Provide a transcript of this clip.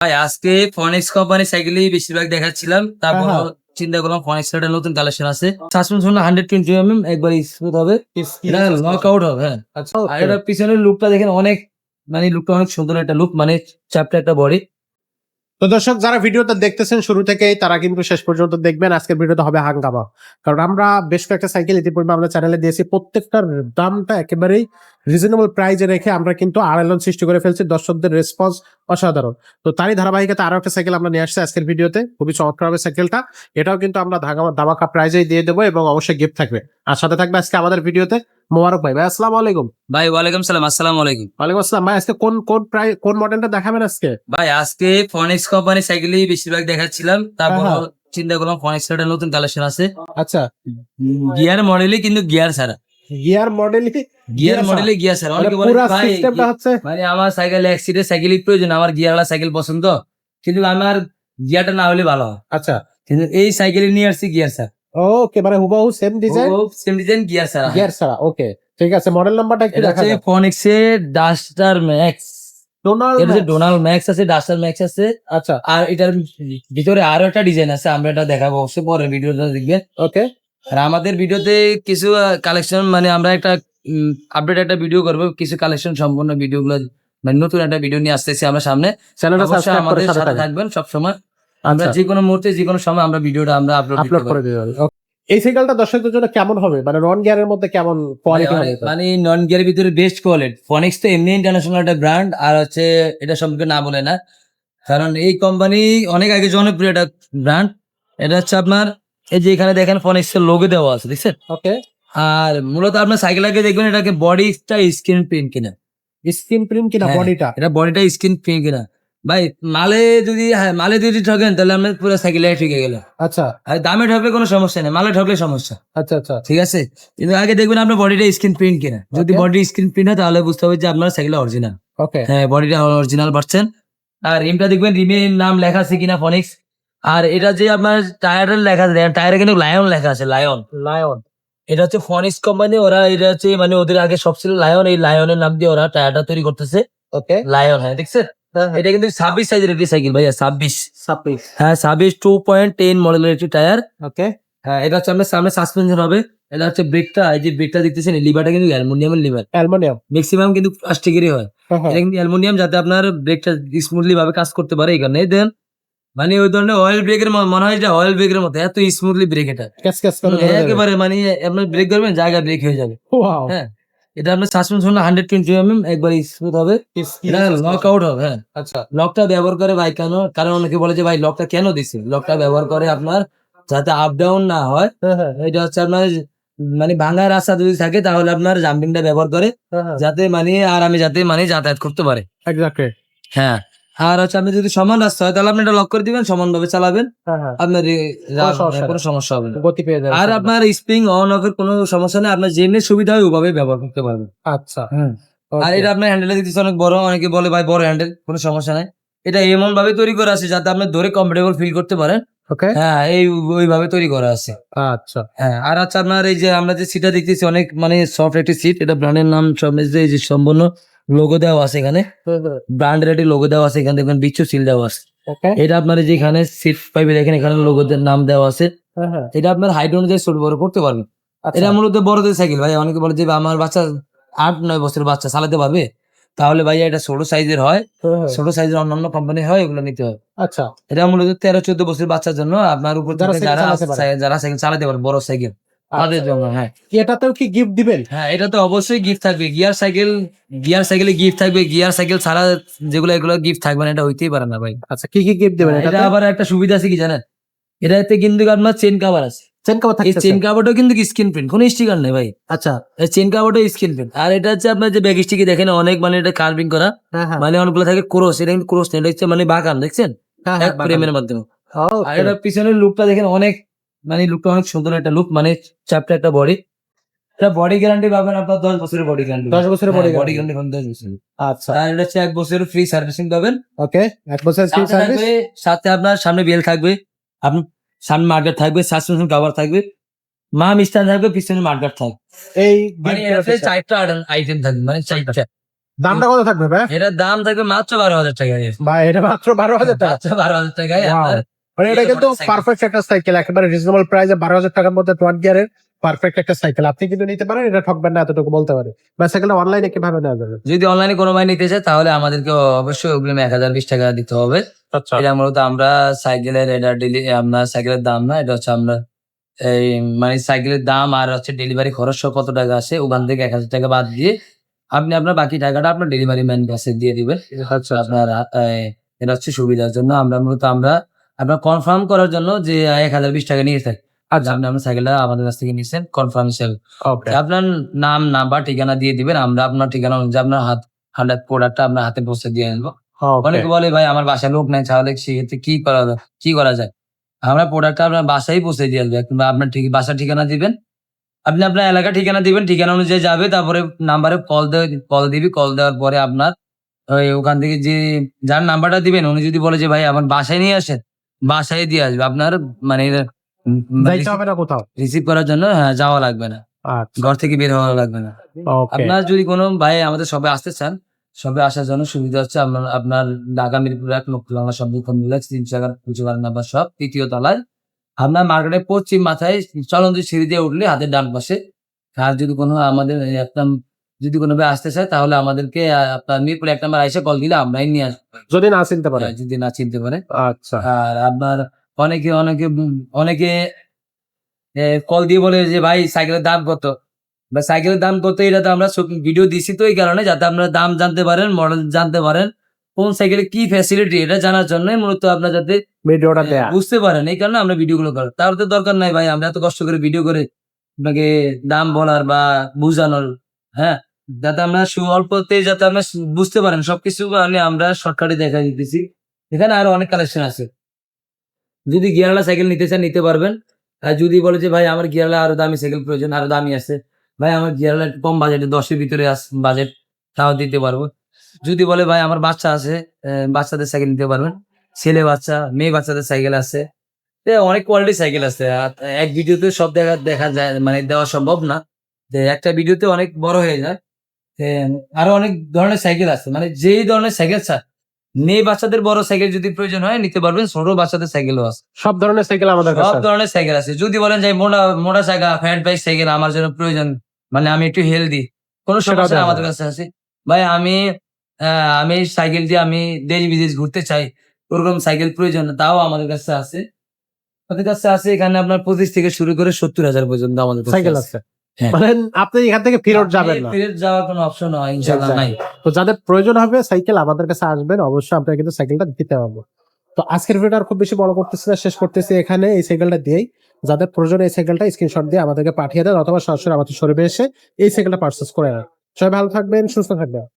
ভাই আজকে ফনিক্স কোম্পানি সাইকেলই বেশিরভাগ দেখাচ্ছিলাম। তারপর হ্যাঁ। চিন্তা করলাম ফনিক্স একটা নতুন কালেকশন আছে। Suspension hundred twenty M M একবার স্মুথ হবে। এটা লক আউট হবে হ্যাঁ। আচ্ছা। আর এটা পিছনের লুকটা দেখেন অনেক মানে লুকটা অনেক সুন্দর একটা লুক মানে চ্যাপ্টার একটা বডি তো দর্শক যারা ভিডিওটা দেখতেছেন শুরু থেকেই তারা কিন্তু শেষ পর্যন্ত দেখবেন আজকের ভিডিওটা হবে হাঙ্গামা। কারণ আমরা বেশ কয়েকটা সাইকেল ইতিপূর্বে আমরা চ্যানেলে দিয়েছি। প্রত্যেকটার দামটা একেবারেই রিজনেবল প্রাইজে রেখে আমরা কিন্তু আড়াইলন সৃষ্টি করে ফেলছি। দর্শকদের রেসপন্স অসাধারণ। তো তারই ধারাবাহিকতা আরও একটা সাইকেল আমরা নিয়ে আসছি আজকের ভিডিওতে। খুবই চমৎকার হবে সাইকেলটা এটাও কিন্তু আমরা ধাগা- ধামাকা প্রাইজেই দিয়ে দেবো এবং অবশ্যই গিফট থাকবে। আর সাথে থাকবে আজকে আমাদের ভিডিওতে মোবারক ভাই। ভাই আসসালামু আলাইকুম। ভাই ওয়ালাইকুম সালাম। আসসালামু আলাইকুম। ওয়ালাইকুম আসসালাম। ভাই আজকে কোন কোন প্রাইস কোন মডেলটা দেখাবেন আজকে? ভাই আজকে ফনিক্স কোম্পানি সাইকেলই বেশিরভাগ দেখাচ্ছিলাম। তারপর হ্যাঁ। চিন্তা করলাম ফনিক্স একটা নতুন কালেকশন আছে। আচ্ছা। গিয়ার মডেলই কিন্তু গিয়ার ছাড়া। গিয়ার মডেলই গিয়ার? মডেলে গিয়ার মানে অনেকে বলে ভাই মানে আমার সাইকেল অ্যাক্সিডেন্ট সাইকেলই প্রয়োজন আমার গিয়ারওয়ালা সাইকেল পছন্দ। কিন্তু আমার গিয়ারটা না হলে ভালো। আচ্ছা। কিন্তু এই সাইকেলে নিয়ে আসছি গিয়ার ছাড়া ওকে মানে হুবাহু same design same design gear ছাড়া গিয়ার ছাড়া ওকে ঠিক আছে মডেল নাম্বারটা একটু এটা দেখা হচ্ছে ফনিক্স এর ডাস্টার ম্যাক্স ডোনাল্ড এটা ডোনাল্ড ম্যাক্স আছে ডাস্টার ম্যাক্স আছে। আচ্ছা। আর এটার ভিতরে আরও একটা ডিজাইন আছে আমরা এটা দেখাবো অবশ্যই পরে ভিডিওটা দেখবেন। ওকে আর আমাদের ভিডিওতে কিছু কালেকশন মানে আমরা একটা আপডেট একটা ভিডিও করব। কিছু কালেকশন সম্পূর্ণ ভিডিও গুলো মানে নতুন একটা ভিডিও নিয়ে আসতেছি আমরা সামনে। চ্যানেলটা সাবস্ক্রাইব করে আমাদের সাথে থাকবেন। সবসময়। আমরা আচ্ছা। যে কোনো মুহূর্তে যে কোনো সময় আমরা ভিডিওটা আমরা আপলোড করে দিবেন Okay. এই সাইকেলটা দর্শকদের জন্য কেমন হবে? মানে রন গিয়ারের মধ্যে কেমন কোয়ালিটি হবে? মানে নন গিয়ারের ভিতরে বেস্ট কোয়ালিটি ফনিক্স তো এমনি ইন্টারন্যাশনাল একটা ব্র্যান্ড আর হচ্ছে এটা সম্পর্কে না বলে না। কারণ এই কোম্পানি অনেক আগে জনপ্রিয় একটা ব্র্যান্ড এটা হচ্ছে আপনার এই যে এখানে দেখেন ফনিক্স এর লোগো দেওয়া আছে দেখছেন? ওকে আর মূলত আপনার সাইকেল আগে দেখবেন এটাকে বডিটা স্ক্রিন প্রিন্ট কিনা। স্ক্রিন প্রিন্ট কিনা হ্যাঁ। বডিটা এটা বডিটা স্ক্রিন প্রিন্ট কিনা। ভাই মালে যদি হ্যাঁ মালে যদি ঠকেন তাহলে আপনার পুরো সাইকেল ঠকে গেল আচ্ছা। আর দামে ঠকলে কোনো সমস্যা নেই মালে ঠকলে সমস্যা। আচ্ছা আচ্ছা। ঠিক আছে? কিন্তু আগে দেখবেন আপনার বডিটা স্ক্রিন প্রিন্ট কিনা। যদি বডি স্ক্রিন প্রিন্ট হয় তাহলে বুঝতে হবে যে আপনার সাইকেল অরিজিনাল ওকে হ্যাঁ বডিটা অরিজিনাল পাচ্ছেন আর রিমটা দেখবেন রিমের নাম লেখা আছে কিনা ফনিক্স আর এটা যে আপনার টায়ারের লেখা আছে টায়ারে কিন্তু লায়ন লেখা আছে লায়ন লায়ন এটা হচ্ছে ফনিক্স কোম্পানি ওরা এটা হচ্ছে মানে ওদের আগে সব ছিল লায়ন এই লায়নের নাম দিয়ে ওরা টায়ারটা তৈরি করতেছে। ওকে লায়ন হ্যাঁ দেখছেন এটা কিন্তু ছাব্বিশ সাইজের একটি সাইকেল ভাইয়া ছাব্বিশ। সাপ্লিস হ্যাঁ ছাব্বিশ টু পয়েন্ট টেন মডেলের একটি টায়ার। ওকে হ্যাঁ এটা হচ্ছে আপনার সামনে সাসপেনশন হবে। এটা হচ্ছে ব্রেকটা এই যে ব্রেকটা দেখতেছেন লিভারটা কিন্তু অ্যালুমিনিয়ামের লিভার অ্যালুমিনিয়াম। ম্যাক্সিমাম কিন্তু প্লাস্টিকেরই হয়। হ্যাঁ, এটা কিন্তু অ্যালুমিনিয়াম যাতে আপনার ব্রেকটা স্মুথলি ভাবে কাজ করতে পারে এখানে দেন মানে ওই ধরনের অয়েল ব্রেকের মনে হয় এটা অয়েল ব্রেকের মতো এত স্মুথলি ব্রেক এটা। একেবারে মানে আপনার ব্রেক করবেন জায়গা ব্রেক হয়ে যাবে। হ্যাঁ এটা আপনার suspension hundred twenty M M একবার স্মুথ হবে। লক আউট হবে হ্যাঁ। আচ্ছা। লকটা ব্যবহার করে ভাই কেন? কারণ অনেকে বলে যে ভাই লকটা কেন দিছে? লকটা ব্যবহার করে আপনার যাতে আপ ডাউন না হয়। হ্যাঁ হ্যাঁ। এটা হচ্ছে আপনার মানে ভাঙা রাস্তা যদি থাকে তাহলে আপনার জাম্পিংটা ব্যবহার করে হ্যাঁ যাতে মানে আরামে যাতে মানে যাতায়াত করতে পারে। হ্যাঁ। আর হচ্ছে আপনি যদি সমান রাস্তা হয় তাহলে আপনি এটা লক করে দিবেন সমান ভাবে চালাবেন। হ্যাঁ হ্যাঁ। আপনার কোনো সমস্যা হবে না। গতি পেয়ে যাবে আর আপনার স্প্রিং অন অফ এর কোনো সমস্যা নেই। আপনার যেমনি সুবিধা হয় ওভাবে ব্যবহার করতে পারবেন। আচ্ছা। আর এটা আপনার হ্যান্ডেল দিতেছে অনেক বড় অনেকে বলে ভাই বড় হ্যান্ডেল কোনো সমস্যা নাই। এটা এমন ভাবে তৈরি করা আছে যাতে আপনি ধরে কমফোর্টেবল ফিল করতে পারেন। ওকে হ্যাঁ এই ওইভাবে তৈরি করা আছে। আচ্ছা। হ্যাঁ আর আচ্ছা আপনার এই যে আমরা যে সিটটা দেখতেছি অনেক মানে সফট একটি সিট এটা ব্র্যান্ডের নাম যে সম্পূর্ণ লোগো দেওয়া আছে এখানে। ব্র্যান্ডের একটি লোগো দেওয়া আছে এখানে দেখবেন বিচ্ছু সিল দেওয়া আছে। এটা আপনার এই যে এখানে সিট পাইবে দেখেন এখানে লোগোদের নাম দেওয়া আছে। এটা আপনার হাইট অনুযায়ী ছোট বড় করতে পারবেন। আচ্ছা। এটা মূলত বড়দের সাইকেল ভাই। অনেকে বলে যে আমার বাচ্চা আট নয় বছরের বাচ্চা চালাতে পারবে? তাহলে ভাই এটা ছোট সাইজের হয়। ছোট সাইজের অন্যান্য কোম্পানি হয় এগুলো নিতে হয় আচ্ছা। এটা মূলত তেরো চোদ্দ বছরের বাচ্চার জন্য আপনার উপর যারা যারা সাইকেল চালাতে পারে। বড় সাইকেল তাদের জন্য হ্যাঁ। এটাতেও কি গিফট দিবেন? হ্যাঁ এটা তো অবশ্যই গিফট থাকবে। গিয়ার সাইকেল গিয়ার সাইকেলে গিফট থাকবে। গিয়ার সাইকেল ছাড়া যেগুলো এগুলো গিফট থাকবে না এটা হইতেই পারে না ভাই। আচ্ছা কি কি গিফট দিবেন এটা আবার একটা সুবিধা আছে কি জানেন? এটাতে কিন্তু আপনার চেন কাভার আছে। চেন কভার এই চেন কাভারটাও কিন্তু স্ক্রিন প্রিন্ট কোনো স্টিকার নেই ভাই। আচ্ছা। এই চেন কাভারটাও স্ক্রিন প্রিন্ট আর এটা হচ্ছে আপনার যে ব্যাগ স্টিকে দেখেন অনেক মানে এটা কার্ভিং করা। হ্যাঁ হ্যাঁ। মানে অনেকগুলো থাকে ক্রোস এটা কিন্তু ক্রোস নেই এটা হচ্ছে মানে বাগান দেখছেন? হ্যাঁ এক ফ্রেমের মাধ্যমে। আর এটা পিছনের লুকটা দেখেন অনেক মানে লুকটা অনেক সুন্দর একটা লুক মানে চ্যাপ্টার একটা বডি এটা বডি গ্যারান্টি পাবেন আপনার দশ বছরের বডি গ্যারান্টি দশ বছরের বডি বডি গ্যারান্টি পাবেন দশ বছর আচ্ছা। আর এটা হচ্ছে এক বছরের ফ্রি সার্ভিসিং পাবেন। ওকে এক বছর ফ্রি সার্ভিস সাথে আপনার সামনে বেল থাকবে। আপনি সামনে মার্কেট থাকবে সাসপেনশন কভার থাকবে। মা মিস্টান থাকবে পিছনে মার্কেট থাকবে এই মানে গুলোতে- চারটা আইটেম থাকবে মানে চারটা। দামটা কত থাকবে ভাই? এটার দাম থাকবে মাত্র বারো হাজার টাকা। বা এটা মাত্র বারো হাজার টাকা। বারো হাজার টাকায়. আপনার মানে এটা কিন্তু পারফেক্ট একটা সাইকেল একেবারে রিজনেবল প্রাইসে বারো হাজার টাকার মধ্যে টোয়ান গিয়ারের পারফেক্ট একটা সাইকেল আপনি কিন্তু নিতে পারেন এটা ঠকবেন না এতটুকু বলতে পারি। বা সাইকেলটা অনলাইনে কীভাবে নেওয়া যাবে? যদি অনলাইনে কোনো ভাই নিতে চায় তাহলে আমাদেরকে অবশ্যই অগ্রিম এক হাজার বিশ টাকা দিতে হবে। আচ্ছা। এটা মূলত আমরা সাইকেলের এটা ডেলি আপনার সাইকেলের দাম না এটা হচ্ছে আমরা এই মানে সাইকেলের দাম আর হচ্ছে ডেলিভারি খরচ সহ কত টাকা আসে ওখান থেকে এক হাজার টাকা বাদ দিয়ে আপনি আপনার বাকি টাকাটা আপনার ডেলিভারি ম্যান কাছে দিয়ে দিবেন। আচ্ছা আপনার এই, এটা হচ্ছে সুবিধার জন্য আমরা মূলত আমরা আপনার কনফার্ম করার জন্য যে এক হাজার বিশ টাকা নিয়ে থাকি আচ্ছা। আপনি আপনার সাইকেলটা আমাদের কাছ থেকে নিয়েছেন কনফার্ম হিসেবে। আপনার নাম নাম্বার ঠিকানা দিয়ে দিবেন আমরা আপনার ঠিকানা অনুযায়ী আপনার হাত হান্ড্রেড প্রোডাক্টটা আপনার হাতে পৌঁছে দিয়ে আনব। অনেকে বলে ভাই আমার বাসায় লোক নাই তাহলে সেক্ষেত্রে কি করা কি করা যায়? আমরা প্রোডাক্টটা আপনার বাসায় পৌঁছে দিয়ে আসবে কিংবা আপনার ঠিক বাসার ঠিকানা দিবেন। আপনি আপনার এলাকা ঠিকানা দিবেন ঠিকানা অনুযায়ী যাবে তারপরে নাম্বারে কল কল দিবি কল দেওয়ার পরে আপনার ওই ওখান থেকে যে যার নাম্বারটা দিবেন উনি যদি বলে যে ভাই আমার বাসায় নিয়ে আসেন বাসায় দিয়ে আসবে। আপনার মানে যাইতে হবে না কোথাও? রিসিভ করার জন্য হ্যাঁ, যাওয়া লাগবে না। আচ্ছা। ঘর থেকে বের হওয়া লাগবে না। আপনার যদি কোনো ভাই আমাদের সবে আসতে চান সবে আসার জন্য সুবিধা হচ্ছে আপনার আপনার ঢাকা মিরপুর এক লক্ষ্মীবাংলা সংরক্ষণ মিলাজ তিনশো এগারো পুজো নাম্বার সব তৃতীয় তলায়। আপনার মার্কেটের পশ্চিম মাথায় চলন্ত সিঁড়ি দিয়ে উঠলে হাতের ডান পাশে। আর যদি কোনো আমাদের আপনার যদি কোনো ভাই আসতে চায় তাহলে আমাদেরকে আপনার মিরপুর এক নাম্বার আইসে কল দিলে আমরাই নিয়ে আসব। যদি না চিনতে পারে? যদি না চিনতে পারে। আচ্ছা। আর আপনার অনেকে অনেকে অনেকে কল দিয়ে বলে যে ভাই সাইকেলের দাম কত? বা সাইকেলের দাম কত? এটা তো আমরা ভিডিও দিছি তো এই কারণে যাতে আপনারা দাম জানতে পারেন মডেল জানতে পারেন কোন সাইকেলে কি ফ্যাসিলিটি এটা জানার জন্য মূলত আপনার যাতে ভিডিওটা বুঝতে পারেন এই কারণে আমরা ভিডিওগুলো করি তার তো দরকার নাই ভাই আমরা এত কষ্ট করে ভিডিও করে আপনাকে দাম বলার বা বুঝানোর হ্যাঁ? যাতে আমরা সু- অল্পতে যাতে আমরা বুঝতে পারেন, সবকিছু মানে আমরা শর্টকাটে দেখা দিতেছি। এখানে আরও অনেক কালেকশন আছে। যদি গিয়ারওয়ালা সাইকেল নিতে চান, নিতে পারবেন। আর যদি বলে যে, ভাই, আমার গিয়ারওয়ালা আরও দামি সাইকেল প্রয়োজন, আরও দামি আছে। ভাই, আমার গিয়ারওয়ালা একটু কম বাজেটে দশের ভিতরে বাজেট তাও দিতে পারব। যদি বলে, ভাই, আমার বাচ্চা আছে বাচ্চাদের সাইকেল নিতে পারবেন। ছেলে বাচ্চা, মেয়ে বাচ্চাদের সাইকেল আছে। অনেক কোয়ালিটি সাইকেল আছে। এক ভিডিওতে সব দেখা দেখা যায় মানে দেওয়া সম্ভব না। যে একটা ভিডিওতে অনেক বড় হয়ে যায়। আরও অনেক ধরনের সাইকেল আছে। মানে যেই ধরনের সাইকেল মেয়ে বাচ্চাদের বড় সাইকেল যদি প্রয়োজন হয় নিতে পারবেন। ছোট বাচ্চাদের সাইকেলও আছে। সব ধরনের সাইকেল আমাদের সব ধরনের সাইকেল আছে। যদি বলেন যে মোটা মোটা সাইকেল ফ্যাট বাইক সাইকেল আমার জন্য প্রয়োজন মানে আমি একটু হেলদি কোনো সমস্যা আমাদের কাছে আছে। ভাই আমি আহ, আমি সাইকেল দিয়ে আমি দেশ বিদেশ ঘুরতে চাই ওরকম সাইকেল প্রয়োজন তাও আমাদের কাছে আছে। আমাদের কাছে আছে এখানে আপনার পঁচিশ থেকে শুরু করে সত্তর হাজার পর্যন্ত আমাদের সাইকেল আছে। হ্যাঁ। মানে আপনি এখান থেকে ফেরত যাবেন না। ফেরত যাওয়ার কোনো অপশন হয় ইনশাআল্লাহ নাই। তো যাদের প্রয়োজন হবে সাইকেল আমাদের কাছে আসবেন অবশ্যই আপনারা কিন্তু সাইকেলটা দিতে পারব তো আজকের ভিডিওটা আর খুব বেশি বড় করতেছি না শেষ করতেছি এখানে এই সাইকেলটা দিয়েই। যাদের প্রয়োজন এই সাইকেলটা স্ক্রিনশট দিয়ে আমাদেরকে পাঠিয়ে দেন অথবা সরাসরি আমাদের শোরুমে এসে এই সাইকেলটা পার্সেস করে নেন। সবাই ভালো থাকবেন সুস্থ থাকবেন।